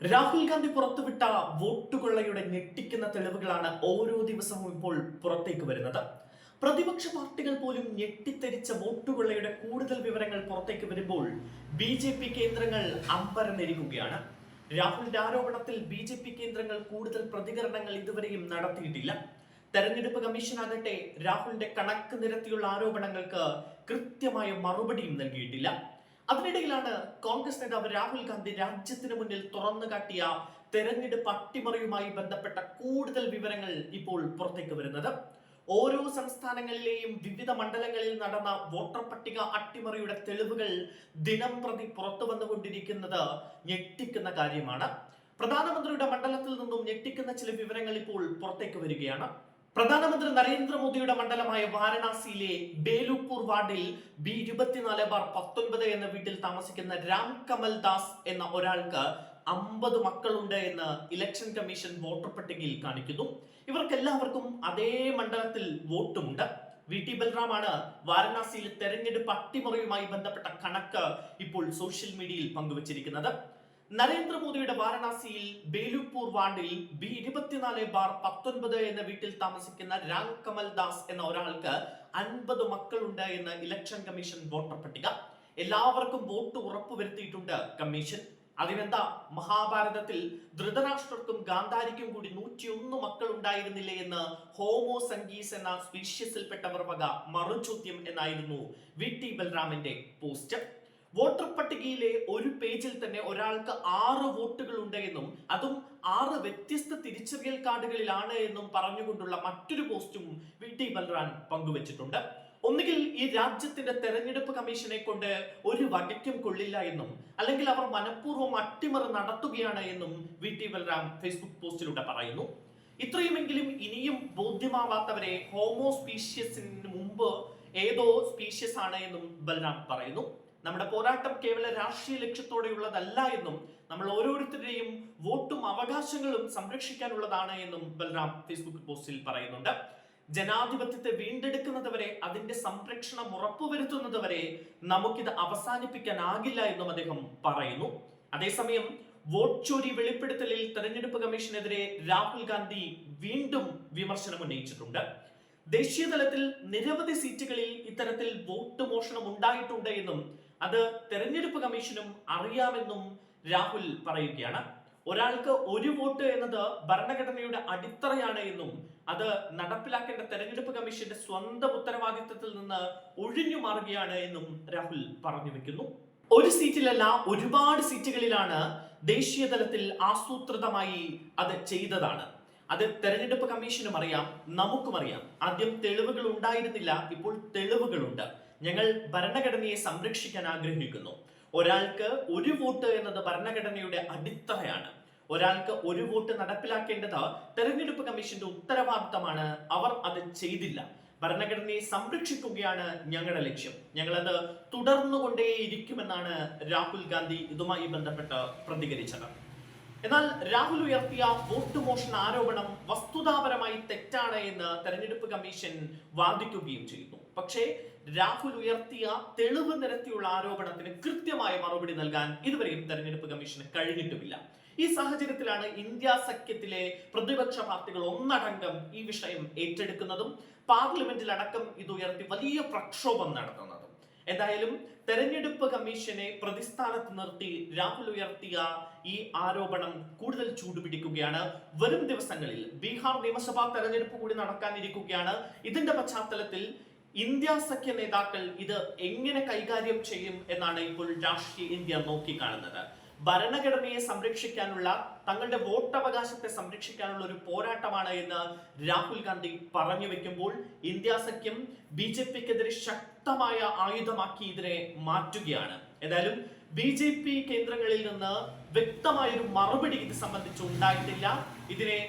രാഹുൽ ഗാന്ധി പുറത്തുവിട്ട വോട്ടുകൊള്ളയുടെ ഞെട്ടിക്കുന്ന തെളിവുകളാണ് ഓരോ ദിവസവും ഇപ്പോൾ പുറത്തേക്ക് വരുന്നത്. പ്രതിപക്ഷ പാർട്ടികൾ പോലും ഞെട്ടിത്തെരിച്ച വോട്ടുകൊള്ളയുടെ കൂടുതൽ വിവരങ്ങൾ പുറത്തേക്ക് വരുമ്പോൾ ബി ജെ പി കേന്ദ്രങ്ങൾ അമ്പരന്നിരിക്കുകയാണ്. രാഹുലിന്റെ ആരോപണത്തിൽ ബി ജെ പി കേന്ദ്രങ്ങൾ കൂടുതൽ പ്രതികരണങ്ങൾ ഇതുവരെയും നടത്തിയിട്ടില്ല. തെരഞ്ഞെടുപ്പ് കമ്മീഷനാകട്ടെ രാഹുലിന്റെ കണക്ക് നിരത്തിയുള്ള ആരോപണങ്ങൾക്ക് കൃത്യമായ മറുപടിയും നൽകിയിട്ടില്ല. അതിനിടയിലാണ് കോൺഗ്രസ് നേതാവ് രാഹുൽ ഗാന്ധി രാജ്യത്തിന് മുന്നിൽ തുറന്നു കാട്ടിയ തെരഞ്ഞെടുപ്പ് അട്ടിമറിയുമായി ബന്ധപ്പെട്ട കൂടുതൽ വിവരങ്ങൾ ഇപ്പോൾ പുറത്തേക്ക് വരുന്നത്. ഓരോ സംസ്ഥാനങ്ങളിലെയും വിവിധ മണ്ഡലങ്ങളിൽ നടന്ന വോട്ടർ പട്ടിക അട്ടിമറിയുടെ തെളിവുകൾ ദിനം പ്രതി പുറത്തു വന്നുകൊണ്ടിരിക്കുന്നത് ഞെട്ടിക്കുന്ന കാര്യമാണ്. പ്രധാനമന്ത്രിയുടെ മണ്ഡലത്തിൽ നിന്നും ഞെട്ടിക്കുന്ന ചില വിവരങ്ങൾ ഇപ്പോൾ പുറത്തേക്ക് വരികയാണ്. പ്രധാനമന്ത്രി നരേന്ദ്രമോദിയുടെ മണ്ഡലമായ വാരണാസിയിലെ ബേലുപൂർ വാർഡിൽ ബി ഇരുപത്തിനാല് ബാർ പത്തൊൻപത് എന്ന വീട്ടിൽ താമസിക്കുന്ന രാം കമൽ ദാസ് എന്ന ഒരാൾക്ക് അമ്പത് മക്കളുണ്ട് എന്ന് ഇലക്ഷൻ കമ്മീഷൻ വോട്ടർ പട്ടികയിൽ കാണിക്കുന്നു. ഇവർക്കെല്ലാവർക്കും അതേ മണ്ഡലത്തിൽ വോട്ടുമുണ്ട്. വി ടി ബൽറാമാണ് വാരണാസിയിലെ തെരഞ്ഞെടുപ്പ് അട്ടിമറിയുമായി ബന്ധപ്പെട്ട കണക്ക് ഇപ്പോൾ സോഷ്യൽ മീഡിയയിൽ പങ്കുവച്ചിരിക്കുന്നത്. നരേന്ദ്രമോദിയുടെ വാരണാസിയിൽ ബേലുപൂർ വാർഡിൽ ബി ഇരുപത്തിനാല് ബാർ പത്തൊൻപത് എന്ന വീട്ടിൽ താമസിക്കുന്ന രാം കമൽ ദാസ് എന്ന ഒരാൾക്ക് അൻപത് മക്കളുണ്ട് എന്ന് ഇലക്ഷൻ കമ്മീഷൻ വോട്ടർ പട്ടിക. എല്ലാവർക്കും വോട്ട് ഉറപ്പുവരുത്തിയിട്ടുണ്ട് കമ്മീഷൻ. അതിനെന്താ? മഹാഭാരതത്തിൽ ധൃതരാഷ്ട്രർക്കും ഗാന്ധാരിക്കും കൂടി നൂറ്റിയൊന്ന് മക്കൾ ഉണ്ടായിരുന്നില്ലേ എന്ന് ഹോമോ സംഗീസ് എന്ന സ്പീഷ്യസിൽപ്പെട്ടവർ വക മറുചോദ്യം എന്നായിരുന്നു വി ടി ബൽറാമിന്റെ പോസ്റ്റ് വോട്ടർ പട്ടികയിലെ ഒരു പേജിൽ തന്നെ ഒരാൾക്ക് ആറ് വോട്ടുകൾ ഉണ്ട് എന്നും അതും ആറ് വ്യത്യസ്ത തിരിച്ചറിയൽ കാർഡുകളിലാണ് എന്നും പറഞ്ഞുകൊണ്ടുള്ള മറ്റൊരു പോസ്റ്റും വി ടി ബൽറാൻ പങ്കുവച്ചിട്ടുണ്ട്. ഒന്നുകിൽ ഈ രാജ്യത്തിന്റെ തെരഞ്ഞെടുപ്പ് കമ്മീഷനെ കൊണ്ട് ഒരു വകയ്ക്കും കൊള്ളില്ല എന്നും അല്ലെങ്കിൽ അവർ മനഃപൂർവം അട്ടിമറി നടത്തുകയാണ് എന്നും വി ടി ബൽറാം ഫേസ്ബുക്ക് പോസ്റ്റിലൂടെ പറയുന്നു. ഇത്രയുമെങ്കിലും ഇനിയും ബോധ്യമാവാത്തവരെ ഹോമോ സ്പീഷ്യസിന് മുമ്പ് ഏതോ സ്പീഷ്യസ് ആണ് എന്നും ബൽറാം പറയുന്നു. നമ്മുടെ പോരാട്ടം കേവല രാഷ്ട്രീയ ലക്ഷ്യത്തോടെയുള്ളതല്ല എന്നും നമ്മൾ ഓരോരുത്തരുടെയും വോട്ടും അവകാശങ്ങളും സംരക്ഷിക്കാനുള്ളതാണ് എന്നും ബൽറാം ഫേസ്ബുക്ക് പോസ്റ്റിൽ പറയുന്നുണ്ട്. ജനാധിപത്യത്തെ വീണ്ടെടുക്കുന്നത് വരെ അതിന്റെ സംരക്ഷണം ഉറപ്പുവരുത്തുന്നത് വരെ നമുക്കിത് അവസാനിപ്പിക്കാനാകില്ല എന്നും അദ്ദേഹം പറയുന്നു. അതേസമയം വോട്ട് ചോരി വെളിപ്പെടുത്തലിൽ തെരഞ്ഞെടുപ്പ് കമ്മീഷനെതിരെ രാഹുൽ ഗാന്ധി വീണ്ടും വിമർശനം ഉന്നയിച്ചിട്ടുണ്ട്. ദേശീയ തലത്തിൽ നിരവധി സീറ്റുകളിൽ ഇത്തരത്തിൽ വോട്ട് മോഷണം ഉണ്ടായിട്ടുണ്ട് എന്നും അത് തെരഞ്ഞെടുപ്പ് കമ്മീഷനും അറിയാമെന്നും രാഹുൽ പറയുകയാണ്. ഒരാൾക്ക് ഒരു വോട്ട് എന്നത് ഭരണഘടനയുടെ അടിത്തറയാണ് എന്നും അത് നടപ്പിലാക്കേണ്ട തെരഞ്ഞെടുപ്പ് കമ്മീഷന്റെ സ്വന്തം ഉത്തരവാദിത്തത്തിൽ നിന്ന് ഒഴിഞ്ഞു മാറുകയാണ് എന്നും രാഹുൽ പറഞ്ഞു വെക്കുന്നു. ഒരു സീറ്റിലല്ല ഒരുപാട് സീറ്റുകളിലാണ് ദേശീയ തലത്തിൽ ആസൂത്രിതമായി അത് ചെയ്തതാണ്. അത് തെരഞ്ഞെടുപ്പ് കമ്മീഷനും അറിയാം നമുക്കും അറിയാം. ആദ്യം തെളിവുകൾ ഉണ്ടായിരുന്നില്ല ഇപ്പോൾ തെളിവുകളുണ്ട്. ഞങ്ങൾ ഭരണഘടനയെ സംരക്ഷിക്കാൻ ആഗ്രഹിക്കുന്നു. ഒരാൾക്ക് ഒരു വോട്ട് എന്നത് ഭരണഘടനയുടെ അടിത്തറയാണ്. ഒരാൾക്ക് ഒരു വോട്ട് നടപ്പിലാക്കേണ്ടത് തെരഞ്ഞെടുപ്പ് കമ്മീഷന്റെ ഉത്തരവാദിത്തമാണ്. അവർ അത് ചെയ്തില്ല. ഭരണഘടനയെ സംരക്ഷിക്കുകയാണ് ഞങ്ങളുടെ ലക്ഷ്യം. ഞങ്ങളത് തുടർന്നുകൊണ്ടേയിരിക്കുമെന്നാണ് രാഹുൽ ഗാന്ധി ഇതുമായി ബന്ധപ്പെട്ട് പ്രതികരിച്ചത്. എന്നാൽ രാഹുൽ ഉയർത്തിയ വോട്ട് മോഷൻ ആരോപണം വസ്തുതാപരമായി തെറ്റാണ് എന്ന് തെരഞ്ഞെടുപ്പ് കമ്മീഷൻ വാദിക്കുകയും ചെയ്യുന്നു. പക്ഷേ രാഹുൽ ഉയർത്തിയ തെളിവ് നിരത്തിയുള്ള ആരോപണത്തിന് കൃത്യമായ മറുപടി നൽകാൻ ഇതുവരെയും തെരഞ്ഞെടുപ്പ് കമ്മീഷന് കഴിഞ്ഞിട്ടുമില്ല. ഈ സാഹചര്യത്തിലാണ് ഇന്ത്യ സഖ്യത്തിലെ പ്രതിപക്ഷ പാർട്ടികൾ ഒന്നടങ്കം ഈ വിഷയം ഏറ്റെടുക്കുന്നതും പാർലമെന്റിൽ അടക്കം ഇത് ഉയർത്തി വലിയ പ്രക്ഷോഭം നടത്തുന്നതും. എന്തായാലും തെരഞ്ഞെടുപ്പ് കമ്മീഷനെ പ്രതിസ്ഥാനത്ത് നിർത്തി രാഹുൽ ഉയർത്തിയ ഈ ആരോപണം കൂടുതൽ ചൂടുപിടിക്കുകയാണ്. വരും ദിവസങ്ങളിൽ ബീഹാർ നിയമസഭാ തെരഞ്ഞെടുപ്പ് കൂടി നടക്കാനിരിക്കുകയാണ്. ഇതിന്റെ പശ്ചാത്തലത്തിൽ ഇന്ത്യ സഖ്യ നേതാക്കൾ ഇത് എങ്ങനെ കൈകാര്യം ചെയ്യും എന്നാണ് ഇപ്പോൾ രാഷ്ട്രീയ ഇന്ത്യ നോക്കിക്കാണുന്നത്. ഭരണഘടനയെ സംരക്ഷിക്കാനുള്ള തങ്ങളുടെ വോട്ടവകാശത്തെ സംരക്ഷിക്കാനുള്ള ഒരു പോരാട്ടമാണ് എന്ന് രാഹുൽ ഗാന്ധി പറഞ്ഞു വെക്കുമ്പോൾ ഇന്ത്യ സഖ്യം ബി ജെ പിക്കെതിരെ ശക്തമായ ആയുധമാക്കി ഇതിനെ മാറ്റുകയാണ്. ഏതായാലും ബി ജെ പി കേന്ദ്രങ്ങളിൽ നിന്ന് വ്യക്തമായൊരു മറുപടി ഇത് സംബന്ധിച്ച് ഉണ്ടായിട്ടില്ല. ഇതിനെ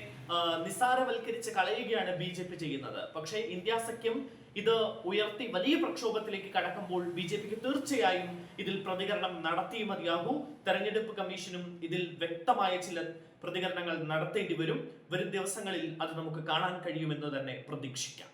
നിസാരവൽക്കരിച്ച് കളയുകയാണ് ബി ജെ പി ചെയ്യുന്നത്. പക്ഷേ ഇന്ത്യ സഖ്യം ഇത് ഉയർത്തി വലിയ പ്രക്ഷോഭത്തിലേക്ക് കടക്കുമ്പോൾ ബി ജെ പിക്ക് തീർച്ചയായും ഇതിൽ പ്രതികരണം നടത്തിയേ മതിയാകൂ. തെരഞ്ഞെടുപ്പ് കമ്മീഷനും ഇതിൽ വ്യക്തമായ ചില പ്രതികരണങ്ങൾ നടത്തേണ്ടി വരും. വരും ദിവസങ്ങളിൽ അത് നമുക്ക് കാണാൻ കഴിയുമെന്ന് തന്നെ പ്രതീക്ഷിക്കാം.